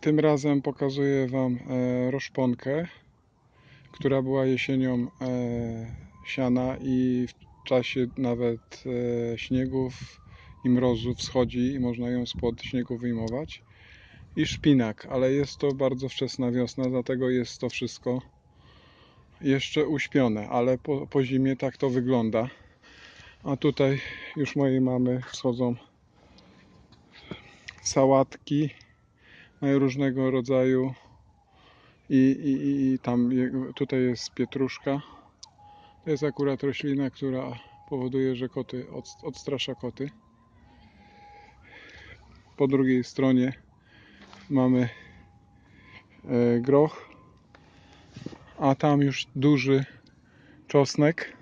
Tym razem pokazuję Wam e, roszponkę, która była jesienią e, siana i w czasie nawet e, śniegów i mrozu wschodzi i można ją spod śniegu wyjmować. I szpinak, ale jest to bardzo wczesna wiosna, dlatego jest to wszystko jeszcze uśpione, ale po, po zimie tak to wygląda. A tutaj już mojej mamy wschodzą sałatki różnego rodzaju i, i, i- tam tutaj jest pietruszka. To jest akurat roślina, która powoduje, że koty od, odstrasza koty. Po drugiej stronie mamy e, groch, a tam już duży czosnek.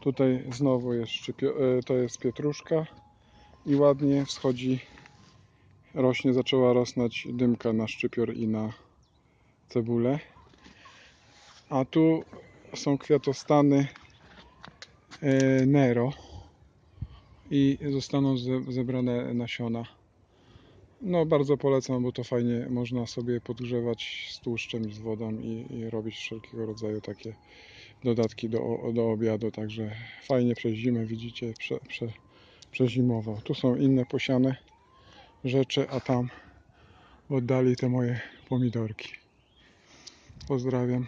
Tutaj znowu jest szczypio- e, to jest pietruszka i ładnie wschodzi rośnie, zaczęła rosnąć dymka na szczypior i na cebulę. A tu są kwiatostany e, Nero i zostaną ze- zebrane nasiona. No bardzo polecam, bo to fajnie można sobie podgrzewać z tłuszczem z wodą i, i robić wszelkiego rodzaju takie dodatki do, do obiadu, także fajnie przez zimę widzicie, prze, prze, przezimował. Tu są inne posiane rzeczy, a tam oddali te moje pomidorki. Pozdrawiam.